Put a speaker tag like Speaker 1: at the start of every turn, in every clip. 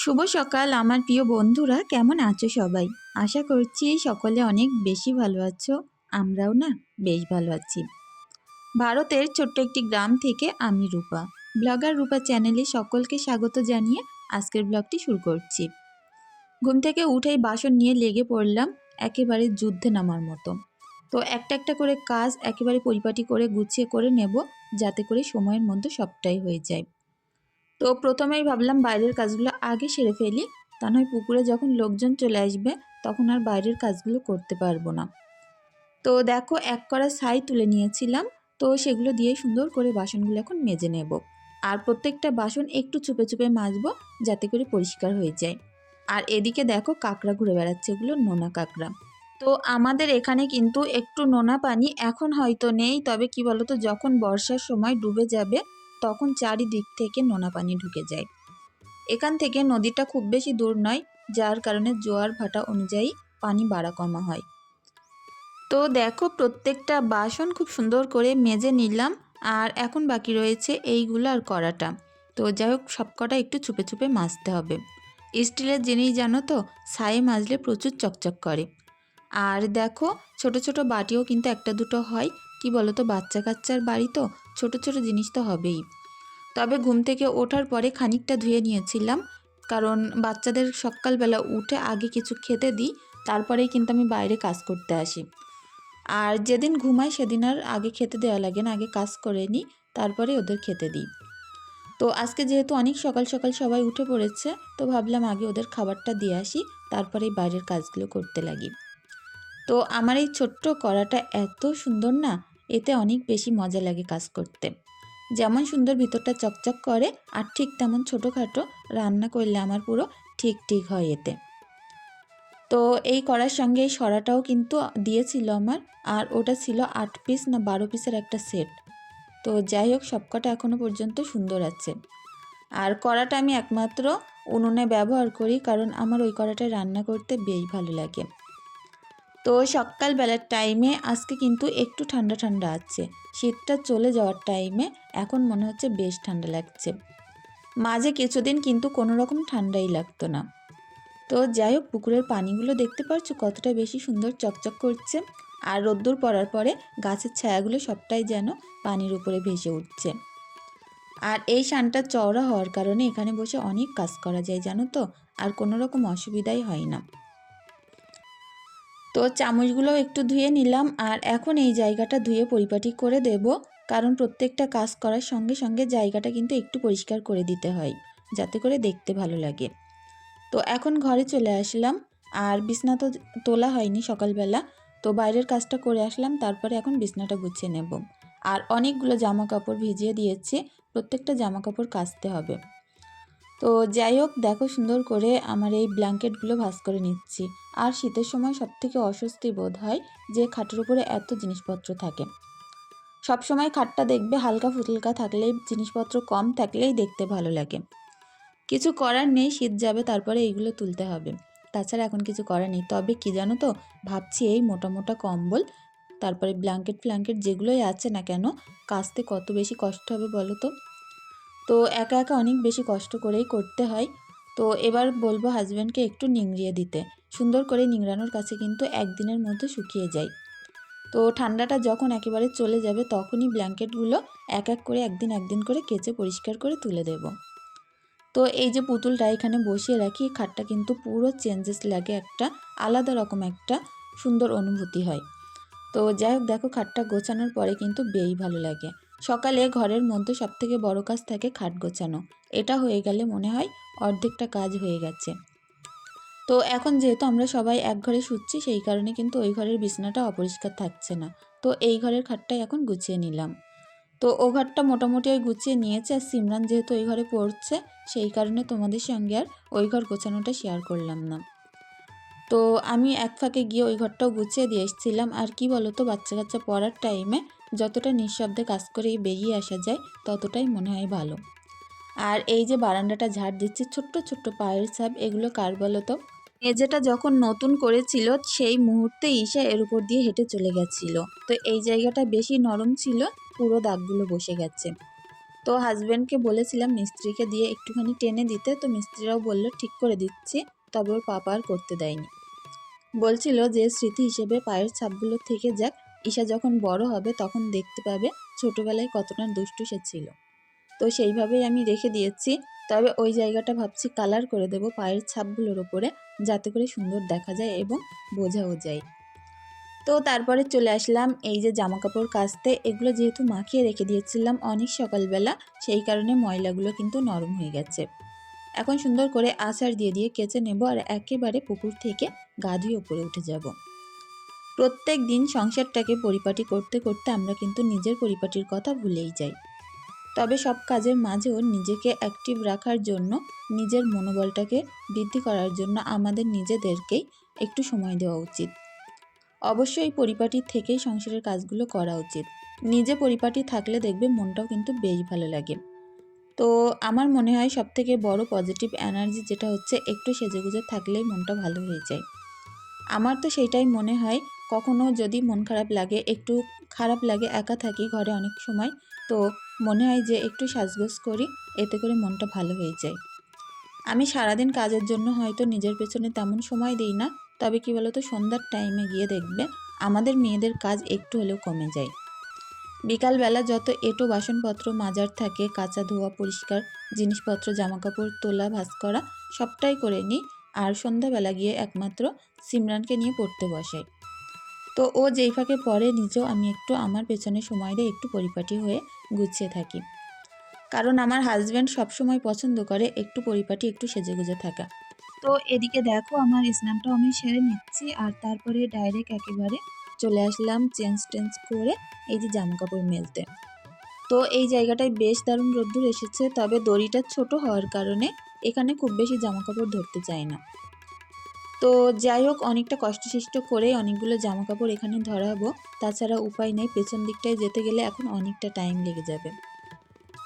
Speaker 1: শুভ সকাল, আমার প্রিয় বন্ধুরা। কেমন আছো সবাই? আশা করছি সকলে অনেক বেশি ভালো আছো, আমরাও না বেশ ভালো আছি। ভারতের ছোট্ট একটি গ্রাম থেকে আমি রূপা। ব্লগার রূপা চ্যানেলে সকলকে স্বাগত জানিয়ে আজকের ব্লগটি শুরু করছি। ঘুম থেকে উঠেই বাসন নিয়ে লেগে পড়লাম, একেবারে যুদ্ধে নামার মতো। তো একটা একটা করে কাজ একেবারে পরিপাটি করে গুছিয়ে করে নেব, যাতে করে সময়ের মধ্যে সবটাই হয়ে যায়। তো প্রথমেই ভাবলাম বাইরের কাজগুলো আগে সেরে ফেলি। তা নয়, পুকুরে যখন লোকজন চলে আসবে, তখন আর বাইরের কাজগুলো করতে পারব না। তো দেখো, এক করা ছাই তুলে নিয়েছিলাম। তো সেগুলো দিয়ে সুন্দর করে বাসনগুলো এখন মেজে নেব। আর প্রত্যেকটা বাসন একটু চুপে চুপে মাজবো, যাতে করে পরিষ্কার হয়ে যায়। আর এদিকে দেখো, কাঁকড়া ঘুরে বেড়াচ্ছে এগুলো, নোনা কাঁকড়া। তো আমাদের এখানে কিন্তু একটু নোনা পানি এখন হয়তো নেই, তবে কি বলতো, যখন বর্ষার সময় ডুবে যাবে তখন চারিদিক থেকে নোনা পানি ঢুকে যায়। এখান থেকে নদীটা খুব বেশি দূর নয়, যার কারণে জোয়ার ভাটা অনুযায়ী পানি বাড়া কমা হয়। তো দেখো, প্রত্যেকটা বাসন খুব সুন্দর করে মেজে নিলাম, আর এখন বাকি রয়েছে এইগুলো আর কড়াটা। তো যাই হোক সবকটা একটু চুপে চুপে মাজতে হবে। স্টিলের জিনিস জানো তো ছায়ে মাজলে প্রচুর চকচক করে। আর দেখো, ছোট ছোট বাটিও কিন্তু একটা দুটো হয় কি বলো তো বাচ্চা কাচ্চার বাড়ি তো, ছোট ছোট জিনিস তো হবেই। তবে ঘুম থেকে ওঠার পরে খানিকটা ধুয়ে নিয়েছিলাম, কারণ বাচ্চাদের সকালবেলা উঠে আগে কিছু খেতে দিই, তারপরেই কিন্তু আমি বাইরে কাজ করতে আসি। আর যেদিন ঘুমাই সেদিন আর আগে খেতে দেওয়া লাগে না, আগে কাজ করে নিই তারপরে ওদের খেতে দিই। তো আজকে যেহেতু অনেক সকাল সকাল সবাই উঠে পড়েছে, তো ভাবলাম আগে ওদের খাবারটা দিয়ে আসি তারপরে বাইরের কাজগুলো করতে লাগি। তো আমার এই ছোট্ট কড়াটা এত সুন্দর না এতে অনেক বেশি মজা লাগে কাজ করতে। যেমন সুন্দর ভিতরটা চকচক করে, আর ঠিক তেমন ছোটোখাটো রান্না করলে আমার পুরো ঠিক ঠিক হয় এতে। তো এই করার সঙ্গে এই সরাটাও কিন্তু দিয়েছিল আমার, আর ওটা ছিল আট পিস না বারো পিসের একটা সেট তো যাই হোক, সবকটা এখনও পর্যন্ত সুন্দর আছে। আর কড়াটা আমি একমাত্র উনুনে ব্যবহার করি, কারণ আমার ওই কড়াটায় রান্না করতে বেশ ভালো লাগে। তো সকালবেলার টাইমে আজকে কিন্তু একটু ঠান্ডা ঠান্ডা আছে। শীতটা চলে যাওয়ার টাইমে এখন মনে হচ্ছে বেশ ঠান্ডা লাগছে। মাঝে কিছুদিন কিন্তু কোনো রকম ঠান্ডাই লাগতো না। তো যাই হোক, পুকুরের পানিগুলো দেখতে পাচ্ছ কতটা বেশি সুন্দর চকচক করছে। আর রোদ্দুর পড়ার পরে গাছের ছায়াগুলো সবটাই যেন পানির উপরে ভেসে উঠছে। আর এই শানটা চওড়া হওয়ার কারণে এখানে বসে অনেক কাজ করা যায় জানো তো? আর কোনো রকম অসুবিধাই হয় না। তো চামচগুলো একটু ধুয়ে নিলাম আর এখন এই জায়গাটা ধুয়ে পরিপাটি করে দেব। কারণ প্রত্যেকটা কাজ করার সঙ্গে সঙ্গে জায়গাটা কিন্তু একটু পরিষ্কার করে দিতে হয়, যাতে করে দেখতে ভালো লাগে। তো এখন ঘরে চলে আসলাম আর বিছনা তো তোলা হয়নি সকালবেলা, তো বাইরের কাজটা করে আসলাম, তারপরে এখন বিছনাটা গুছিয়ে নেব। আর অনেকগুলো জামা কাপড় ভিজিয়ে দিয়েছি, প্রত্যেকটা জামা কাপড় কাচতে হবে। তো যাই হোক, দেখো সুন্দর করে আমার এই ব্ল্যাঙ্কেটগুলো ভাস করে নিচ্ছি। আর শীতের সময় সবথেকে অস্বস্তি বোধ হয় যে খাটের উপরে এত জিনিসপত্র থাকে। সব সময় খাটটা দেখবে হালকা ফুলকা থাকলেই, জিনিসপত্র কম থাকলেই দেখতে ভালো লাগে। কিছু করার নেই, শীত যাবে, তারপরে এইগুলো তুলতে হবে। তাছাড়া এখন কিছু করার নেই। তবে কি জানো তো, ভাবছি এই মোটা মোটা কম্বল, তারপরে ব্ল্যাঙ্কেট, ফ্ল্যাঙ্কেট যেগুলোই আছে না কেন, কাচতে কত বেশি কষ্ট হবে বলো তো? তো একা একা অনেক বেশি কষ্ট করেই করতে হয়। তো এবার বলব হাজব্যান্ডকে একটু নিংড়িয়ে দিতে। সুন্দর করে নিংড়ানোর কাছে কিন্তু একদিনের মধ্যে শুকিয়ে যায়। তো ঠান্ডাটা যখন একেবারে চলে যাবে তখনই ব্ল্যাঙ্কেটগুলো এক এক করে একদিন একদিন করে কেচে পরিষ্কার করে তুলে দেব। তো এই যে পুতুলটা এখানে বসিয়ে রাখি খাটটা কিন্তু পুরো চেঞ্জেস লাগে একটা, আলাদা রকম একটা সুন্দর অনুভূতি হয়। তো যাই হোক, দেখো খাটটা গোছানোর পরে কিন্তু বেই ভালো লাগে। সকালে ঘরের মধ্যে সবথেকে বড় কাজ থাকে খাট গোছানো। এটা হয়ে গেলে মনে হয় অর্ধেকটা কাজ হয়ে গেছে। তো এখন যেহেতু আমরা সবাই এক ঘরে শুচ্ছি, সেই কারণে কিন্তু ওই ঘরের বিছনাটা অপরিষ্কার থাকছে না। তো এই ঘরের খাটটাই এখন গুছিয়ে নিলাম। তো ও ঘরটা মোটামুটি ওই গুছিয়ে নিয়েছে আর সিমরান যেহেতু ওই ঘরে পড়ছে, সেই কারণে তোমাদের সঙ্গে আর ওই ঘর গোছানোটা শেয়ার করলাম না। তো আমি এক ফাঁকে গিয়ে ওই ঘরটাও গুছিয়ে দিয়ে এসেছিলাম। আর কি বলো তো বাচ্চা কাচ্চা পড়ার টাইমে যতটা নিঃশব্দে কাজ করেই বেরিয়ে আসা যায়, ততটাই মনে হয় ভালো। আর এই যে বারান্দাটা ঝাড় দিচ্ছে, ছোট্ট ছোট্ট পায়ের ছাপ, এগুলো কার বলো তো? মেঝেটা যখন নতুন করেছিল, সেই মুহূর্তে ঈশা এর উপর দিয়ে হেঁটে চলে গেছিল। তো এই জায়গাটা বেশি নরম ছিল, পুরো দাগগুলো বসে গেছে। তো হাজব্যান্ডকে বলেছিলাম মিস্ত্রিকে দিয়ে একটুখানি টেনে দিতে, তো মিস্ত্রিরাও বলল, ঠিক করে দিচ্ছি। তবে ওর পাপা আর করতে দেয়নি। বলছিল যে স্মৃতি হিসেবে পায়ের ছাপগুলো থেকে যাক ঈশা যখন বড় হবে তখন দেখতে পাবে ছোটবেলায় কতটা দুষ্টু সে ছিল। তো সেইভাবেই আমি রেখে দিয়েছি। তবে ওই জায়গাটা ভাবছি কালার করে দেব পায়ের ছাপগুলোর ওপরে যাতে করে সুন্দর দেখা যায় এবং বোঝাও যায়। তো তারপরে চলে আসলাম এই যে জামা কাপড় কাচতে। এগুলো যেহেতু মাখিয়ে রেখে দিয়েছিলাম অনেক সকালবেলা, সেই কারণে ময়লাগুলো কিন্তু নরম হয়ে গেছে। এখন সুন্দর করে আচার দিয়ে দিয়ে কেচে নেব আর একেবারে পুকুর থেকে গা ধুয়ে উপরে উঠে যাব। প্রত্যেক দিন সংসারটাকে পরিপাটি করতে করতে আমরা কিন্তু নিজের পরিপাটির কথা ভুলেই যাই। তবে সব কাজের মাঝেও নিজেকে অ্যাক্টিভ রাখার জন্য, নিজের মনোবলটাকে বৃদ্ধি করার জন্য আমাদের নিজেদেরকেই একটু সময় দেওয়া উচিত। অবশ্যই পরিপাটি থেকেই সংসারের কাজগুলো করা উচিত। নিজে পরিপাটি থাকলে দেখবে মনটাও কিন্তু বেশ ভালো লাগে। তো আমার মনে হয় সবথেকে বড় পজিটিভ এনার্জি যেটা হচ্ছে, একটু সেজেগুজে থাকলেই মনটা ভালো হয়ে যায়। আমার তো সেইটাই মনে হয় কখনো যদি মন খারাপ লাগে, একটু খারাপ লাগে, একা থাকি ঘরে অনেক সময়, তো মনে হয় যে একটু সাজগোজ করি, এতে করে মনটা ভালো হয়ে যায়। আমি সারাদিন কাজের জন্য হয়তো নিজের পেছনে তেমন সময় দিই না, তবে কি বলতো, সন্ধ্যার টাইমে গিয়ে দেখবে, আমাদের মেয়েদের কাজ একটু হলেও কমে যায়। বিকালবেলা যত এটো বাসনপত্র মাজার থাকে, কাঁচা ধোয়া, পরিষ্কার জিনিসপত্র, জামাকাপড় তোলা, ভাঁজ করা, সবটাই করে নিই, আর সন্ধ্যাবেলা গিয়ে একমাত্র সিমরানকে নিয়ে পড়তে বসে। তো ও যেই ফাঁকে পড়ে নিজেও আমি একটু আমার পেছনে সময় দিয়ে একটু পরিপাটি হয়ে গুছিয়ে থাকি। কারণ আমার হাজব্যান্ড সবসময় পছন্দ করে একটু পরিপাটি, একটু সেজে গুজে থাকা। তো এদিকে দেখো আমার স্নানটাও আমি সেরে নিচ্ছি আর তারপরে ডাইরেক্ট একেবারে চলে আসলাম চেঞ্জ টেঞ্জ করে এই যে জামা কাপড় মেলতে। তো এই জায়গাটায় বেশ দারুণ রোদ্দুর এসেছে, তবে দড়িটা ছোট হওয়ার কারণে এখানে খুব বেশি জামা কাপড় ধরতে চায় না। তো যাই হোক, অনেকটা কষ্টসিষ্ট করে অনেকগুলো জামা কাপড় এখানে ধরাবো। তাছাড়া উপায় নেই, পেছন দিকটায় যেতে গেলে এখন অনেকটা টাইম লেগে যাবে।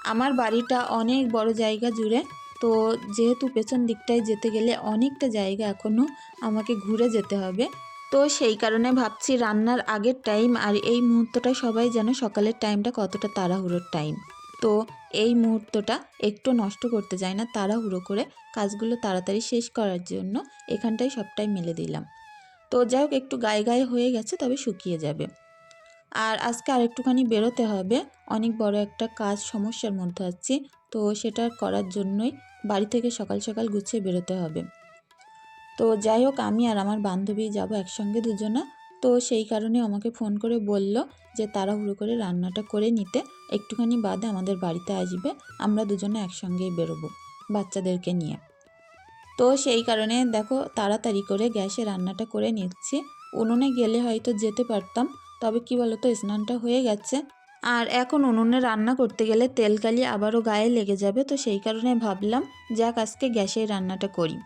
Speaker 1: আমার বাড়িটা অনেক বড় জায়গা জুড়ে, তো যেহেতু পেছন দিকটায় যেতে গেলে অনেকটা জায়গা এখনও আমাকে ঘুরে যেতে হবে। তো সেই কারণে ভাবছি রান্নার আগের টাইম আর এই মুহূর্তটা সবাই যেন সকালের টাইমটা কতটা তাড়াহুড়োর টাইম তো এই মুহূর্তটা একটু নষ্ট করতে চাই না তাড়াহুড়ো করে কাজগুলো তাড়াতাড়ি শেষ করার জন্য এখানটায় সবটাই মেলে দিলাম। তো যাই হোক, একটু গায়ে গায়ে হয়ে গেছে, তবে শুকিয়ে যাবে। আর আজকে আরেকটুখানি বেরোতে হবে। অনেক বড় একটা কাজ, সমস্যার মধ্যে আছি। তো সেটা করার জন্যই বাড়ি থেকে সকাল সকাল গুছিয়ে বেরোতে হবে। তো যাই হোক, আমি আর আমার বান্ধবী যাব একসঙ্গে দুজনা। তো সেই কারণে আমাকে ফোন করে বলল যে তাড়াহুড়ো করে রান্নাটা করে নিতে। একটুখানি বাদে আমাদের বাড়িতে আসবে, আমরা দুজনে একসঙ্গেই বেরোবো বাচ্চাদেরকে নিয়ে। তো সেই কারণে দেখো তাড়াতাড়ি করে গ্যাসে রান্নাটা করে নিচ্ছি। উনুনে গেলে হয়তো যেতে পারতাম, তবে কি বলতো স্নানটা হয়ে গেছে। আর এখন উনুনে রান্না করতে গেলে তেলকালি আবারও গায়ে লেগে যাবে, তো সেই কারণে ভাবলাম যাক আজকে গ্যাসে রান্নাটা করি।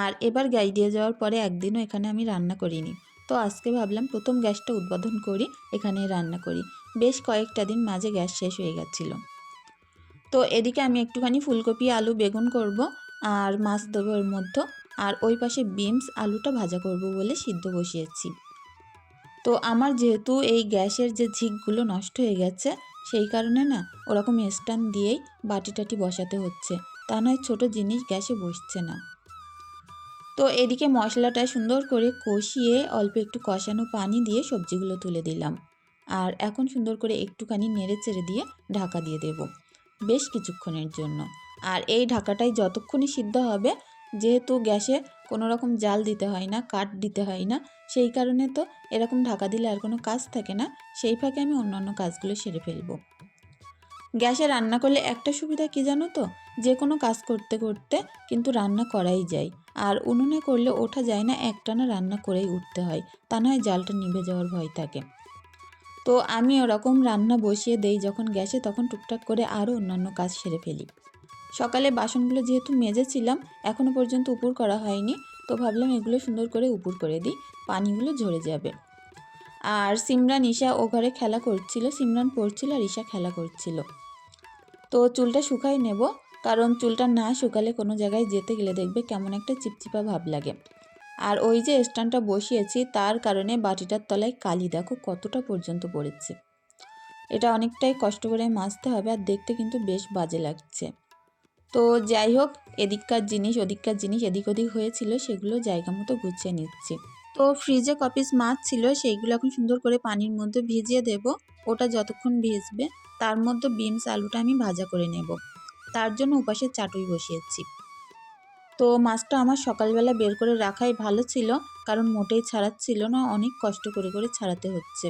Speaker 1: আর এবার গ্যাস দিয়ে যাওয়ার পরে একদিনও এখানে আমি রান্না করিনি। তো আজকে ভাবলাম প্রথম গ্যাসটা উদ্বোধন করি, এখানে রান্না করি। বেশ কয়েকটা দিন মাঝে গ্যাস শেষ হয়ে গেছিল। তো এদিকে আমি একটুখানি ফুলকপি, আলু, বেগুন করব আর মাছ দেবো এর মধ্যে। আর ওই পাশে বিমস আলুটা ভাজা করব বলে সিদ্ধ বসিয়েছি। তো আমার যেহেতু এই গ্যাসের যে ঝিকগুলো নষ্ট হয়ে গেছে, সেই কারণে না ওরকম স্ট্যান্ড দিয়েই বাটি টাটি বসাতে হচ্ছে। তা নয়, ছোটো জিনিস গ্যাসে বসছে না। তো এদিকে মশলাটা সুন্দর করে কষিয়ে অল্প একটু কষানো পানি দিয়ে সবজিগুলো তুলে দিলাম। আর এখন সুন্দর করে একটুখানি নেড়ে চেড়ে দিয়ে ঢাকা দিয়ে দেব বেশ কিছুক্ষণের জন্য। আর এই ঢাকাটাই যতক্ষণই সিদ্ধ হবে, যেহেতু গ্যাসে কোনো রকম জাল দিতে হয় না, কাঠ দিতে হয় না, সেই কারণে তো এরকম ঢাকা দিলে আর কোনো কাজ থাকে না, সেই ফাঁকে আমি অন্যান্য কাজগুলো সেরে ফেলব। গ্যাসে রান্না করলে একটা সুবিধা কি জানো তো? যে কোনো কাজ করতে করতে কিন্তু রান্না করাই যায়। আর উনুনে করলে ওঠা যায় না, একটানা রান্না করেই উঠতে হয়। তা নয়, জালটা নিভে যাওয়ার ভয় থাকে। তো আমি ওরকম রান্না বসিয়ে দেই যখন গ্যাসে, তখন টুকটাক করে আরও অন্যান্য কাজ সেরে ফেলি। সকালে বাসনগুলো যেহেতু মেজেছিলাম এখনও পর্যন্ত উপর করা হয়নি। তো ভাবলাম এগুলো সুন্দর করে উপর করে দিই, পানিগুলো ঝরে যাবে। আর সিমরান, ঈশা ও ঘরে খেলা করছিল, সিমরান পড়ছিল আর ঈশা খেলা করছিল। তো চুলটা শুকাই নেব। কারণ চুলটা না শুকালে কোনো জায়গায় যেতে গেলে দেখবে কেমন একটা চিপচিপা ভাব লাগে। আর ওই যে স্ট্যান্ডটা বসিয়েছি, তার কারণে বাটিটার তলায় কালি দেখো কতটা পর্যন্ত পড়েছে। এটা অনেকটাই কষ্ট করে মাজতে হবে আর দেখতে কিন্তু বেশ বাজে লাগছে। তো যাই হোক, এদিককার জিনিস, ওদিককার জিনিস এদিক ওদিক হয়েছিল, সেগুলো জায়গা মতো গুছিয়ে নিচ্ছি। তো ফ্রিজে কপিস মাছ ছিল, সেইগুলো এখন সুন্দর করে পানির মধ্যে ভিজিয়ে দেব। ওটা যতক্ষণ ভিজবে, তার মধ্যে বিনস, আলুটা আমি ভাজা করে নেব। তার জন্য উপাসে চাটুই বসিয়েছি। তো মাছটা আমার সকালবেলা বের করে রাখাই ভালো ছিল, কারণ মোটেই ছাড়াচ্ছিল না, অনেক কষ্ট করে করে ছাড়াতে হচ্ছে।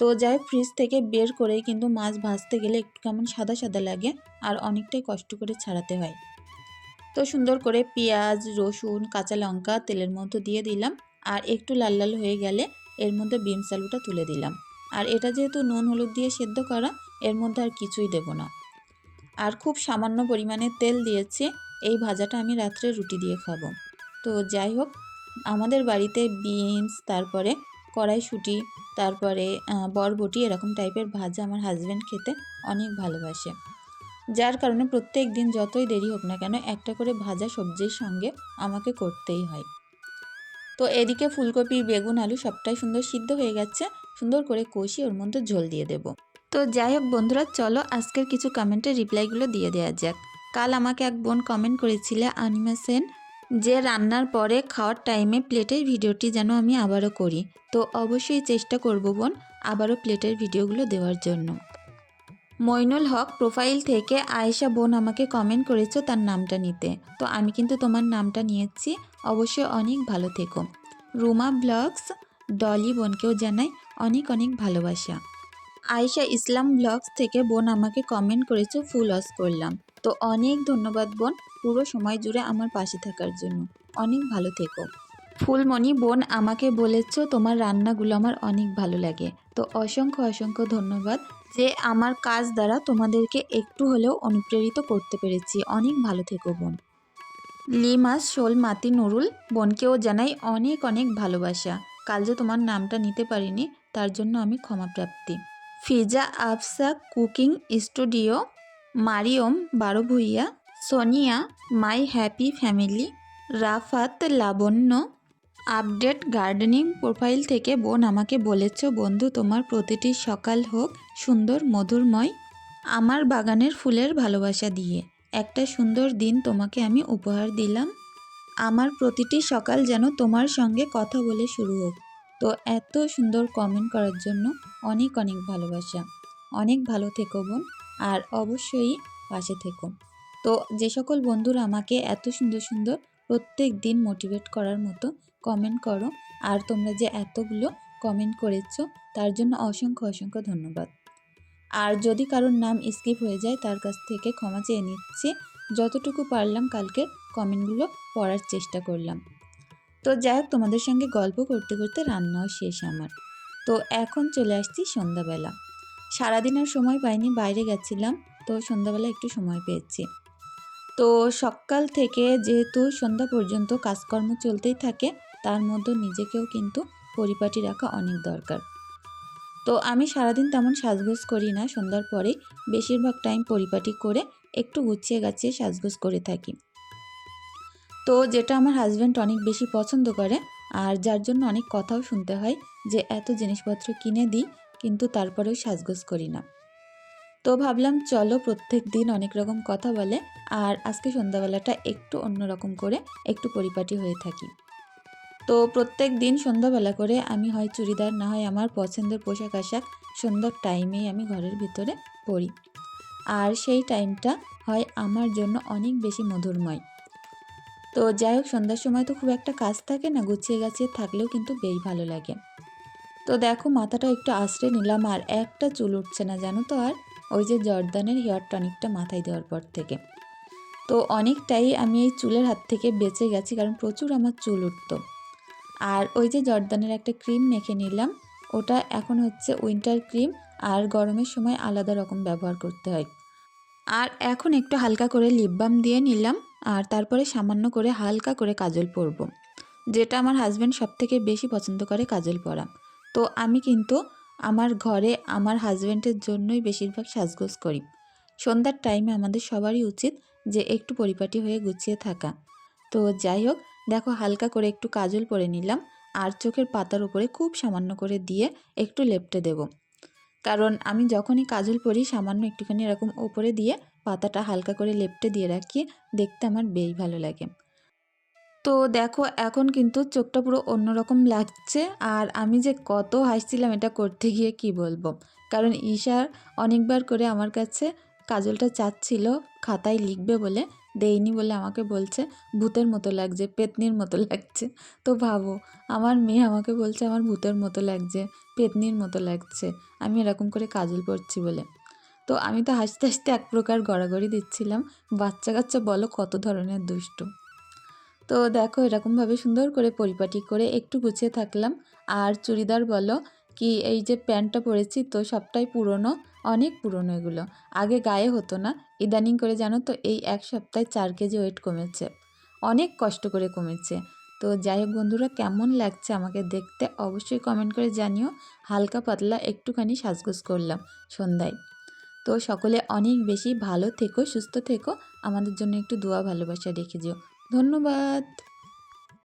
Speaker 1: তো যাই ফ্রিজ থেকে বের করেই কিন্তু মাছ ভাজতে গেলে একটু কেমন সাদা সাদা লাগে, আর অনেকটাই কষ্ট করে ছাড়াতে হয়। তো সুন্দর করে পেঁয়াজ, রসুন, কাঁচা লঙ্কা তেলের মধ্যে দিয়ে দিলাম, আর একটু লাল লাল হয়ে গেলে এর মধ্যে বিমস আলুটা তুলে দিলাম। আর এটা যেহেতু নুন, হলুদ দিয়ে সেদ্ধ করা, এর মধ্যে আর কিছুই দেব না। আর খুব সামান্য পরিমাণে তেল দিয়েছি, এই ভাজাটা আমি রাত্রে রুটি দিয়ে খাব। তো যাই হোক, আমাদের বাড়িতে বিনস, তারপরে কড়াইশুঁটি, তারপরে বরবটি এরকম টাইপের ভাজা আমার হাজব্যান্ড খেতে অনেক ভালোবাসে। যার কারণে প্রত্যেক দিন যতই দেরি হোক না কেন একটা করে ভাজা সবজির সঙ্গে আমাকে করতেই হয়। তো এদিকে ফুলকপি, বেগুন, আলু সবটাই সুন্দর সিদ্ধ হয়ে গেছে, সুন্দর করে কষি ওর মধ্যে ঝোল দিয়ে দেব। তো যাই হোক বন্ধুরা, চলো আজকের কিছু কমেন্টের রিপ্লাইগুলো দিয়ে দেওয়া যাক। কাল আমাকে এক বোন কমেন্ট করেছিলে, আনিমা সেন, যে রান্নার পরে খাওয়ার টাইমে প্লেটের ভিডিওটি যেন আমি আবারও করি। তো অবশ্যই চেষ্টা করব বোন, আবারও প্লেটের ভিডিওগুলো দেওয়ার জন্য। মইনুল হক প্রোফাইল থেকে আয়েশা বোন আমাকে কমেন্ট করেছ তার নামটা নিতে। তো আমি কিন্তু তোমার নামটা নিয়েছি, অবশ্যই অনেক ভালো থেকো। রুমা ব্লগস, ডলি বোনকেও জানাই অনেক অনেক ভালোবাসা। আয়েশা ইসলাম ব্লগস থেকে বোন আমাকে কমেন্ট করেছ, ফুল অস করলাম। তো অনেক ধন্যবাদ বোন, পুরো সময় জুড়ে আমার পাশে থাকার জন্য। অনেক ভালো থেকো। ফুলমণি, বোন আমাকে বলেছ, তোমার রান্নাগুলো আমার অনেক ভালো লাগে। তো অসংখ্য অসংখ্য ধন্যবাদ যে আমার কাজ দ্বারা তোমাদেরকে একটু হলেও অনুপ্রেরিত করতে পেরেছি। অনেক ভালো থেকো বোন। লিমাস শোল, মাতি, নুরুল, বোনকেও জানাই অনেক অনেক ভালোবাসা। কাল যে তোমার নামটা নিতে পারিনি, তার জন্য আমি ক্ষমাপ্রাপ্তি ফিজা আফসা কুকিং স্টুডিও, মারিয়ম বারো Bhuiya Sonia, my happy family, Rafat Labonno, update gardening profile থেকে বোন আমাকে বলেছ, বন্ধু, তোমার প্রতিটি সকাল হোক সুন্দর, মধুরময়, আমার বাগানের ফুলের ভালোবাসা দিয়ে। একটা সুন্দর দিন তোমাকে আমি উপহার দিলাম। আমার প্রতিটি সকাল যেন তোমার সঙ্গে কথা বলে শুরু হোক। তো এত সুন্দর কমেন্ট করার জন্য অনেক অনেক ভালোবাসা। অনেক ভালো থেকো বোন, আর অবশ্যই পাশে থেকো। তো যে সকল বন্ধুরা আমাকে এত সুন্দর সুন্দর প্রত্যেক দিন মোটিভেট করার মতো কমেন্ট করো, আর তোমরা যে এতগুলো কমেন্ট করেছ, তার জন্য অসংখ্য অসংখ্য ধন্যবাদ। আর যদি কারোর নাম স্কিপ হয়ে যায়, তার কাছ থেকে ক্ষমা চেয়ে নিচ্ছি, যতটুকু পারলাম কালকের কমেন্টগুলো পড়ার চেষ্টা করলাম। তো যাই হোক, তোমাদের সঙ্গে গল্প করতে করতে রান্নাও শেষ আমার। তো এখন চলে আসছি সন্ধ্যাবেলা। সারাদিন আর সময় পাইনি, বাইরে গেছিলাম, তো সন্ধ্যাবেলা একটু সময় পেয়েছি। তো সকাল থেকে যেহেতু সন্ধ্যা পর্যন্ত কাজকর্ম চলতেই থাকে, তার মধ্যে নিজেকেও কিন্তু পরিপাটি রাখা অনেক দরকার। তো আমি সারাদিন তেমন সাজগোজ করি না, সন্ধ্যার পরে বেশিরভাগ টাইম পরিপাটি করে একটু গুছিয়ে গাছিয়ে সাজগোজ করে থাকি। তো যেটা আমার হাজব্যান্ড অনেক বেশি পছন্দ করে, আর যার জন্য অনেক কথাও শুনতে হয় যে এত জিনিসপত্র কিনে দিই, কিন্তু তারপরেও সাজগোজ করি না। তো ভাবলাম চলো প্রত্যেক দিন অনেক রকম কথা বলে, আর আজকে সন্ধ্যাবেলাটা একটু অন্যরকম করে একটু পরিপাটি হয়ে থাকি। তো প্রত্যেক দিন সন্ধ্যাবেলা করে আমি হয় চুড়িদার, না হয় আমার পছন্দের পোশাক আশাক সন্ধ্যার টাইমেই আমি ঘরের ভিতরে পরি। আর সেই টাইমটা হয় আমার জন্য অনেক বেশি মধুরময়। তো যাই হোক, সন্ধ্যার সময় তো খুব একটা কাজ থাকে না, গুছিয়ে গাছিয়ে থাকলেও কিন্তু বেশ ভালো লাগে। তো দেখো, মাথাটা একটু আশ্রে নিলাম, আর একটা চুল উঠছে না, জানো তো? আর ওই যে জর্দানের হেয়ার টনিকটা মাথায় দেওয়ার পর থেকে। তো অনেকটাই আমি এই চুলের হাত থেকে বেঁচে গেছি, কারণ প্রচুর আমার চুল উঠতো। আর ওই যে জর্দানের একটা ক্রিম মেখে নিলাম, ওটা এখন হচ্ছে উইন্টার ক্রিম, আর গরমের সময় আলাদা রকম ব্যবহার করতে হয়। আর এখন একটু হালকা করে লিপ বাম দিয়ে নিলাম আর তারপরে সামান্য করে হালকা করে কাজল পরব। যেটা আমার হাজব্যান্ড সব থেকে বেশি পছন্দ করে কাজল পরা। তো আমি কিন্তু আমার ঘরে আমার হাজব্যান্ডের জন্যই বেশিরভাগ সাজগোজ করি। সন্ধ্যার টাইমে আমাদের সবারই উচিত যে একটু পরিপাটি হয়ে গুছিয়ে থাকা। তো যাই হোক, দেখো হালকা করে একটু কাজল পরে নিলাম আর চোখের পাতার উপরে খুব সামান্য করে দিয়ে একটু লেপটে দেব। কারণ আমি যখনই কাজল পরি, সামান্য একটুখানি এরকম ওপরে দিয়ে পাতাটা হালকা করে লেপটে দিয়ে রাখি, দেখতে আমার বেশ ভালো লাগে। তো দেখো, এখন কিন্তু চোখটা পুরো অন্যরকম লাগছে আর আমি যে কত হাসছিলাম এটা করতে গিয়ে কি বলব? কারণ ঈশার অনেকবার করে আমার কাছে কাজলটা চাচ্ছিল, খাতায় লিখবে বলে। দেইনি বলে আমাকে বলছে, ভূতের মতো লাগছে, পেতনির মতো লাগছে। তো ভাবো, আমার মেয়ে আমাকে বলছে, আমার ভূতের মতো লাগছে, পেতনির মতো লাগছে। আমি এরকম করে কাজল পড়ছি বলে। তো আমি তো হাসতে হাসতে এক প্রকার গড়াগড়ি দিচ্ছিলাম। বাচ্চা কাচ্চা বলো কত ধরনের দুষ্টু। তো দেখো এরকমভাবে সুন্দর করে পরিপাটি করে একটু গুছিয়ে থাকলাম। আর চুড়িদার বলো কি এই যে প্যান্টটা পরেছি তো সবটাই পুরনো, অনেক পুরনো এগুলো। আগে গায়ে হতো না। ইদানিং করে জানো তো এই এক সপ্তাহে চার কেজি ওয়েট কমেছে। অনেক কষ্ট করে কমেছে। তো যাই হোক বন্ধুরা, কেমন লাগছে আমাকে দেখতে অবশ্যই কমেন্ট করে জানিও। হালকা পাতলা একটুখানি সাজগোজ করলাম সন্ধ্যায়। তো সকলে অনেক বেশি ভালো থেকো, সুস্থ থেকো। আমাদের জন্য একটু দোয়া ভালোবাসা রেখে যেও। ধন্যবাদ।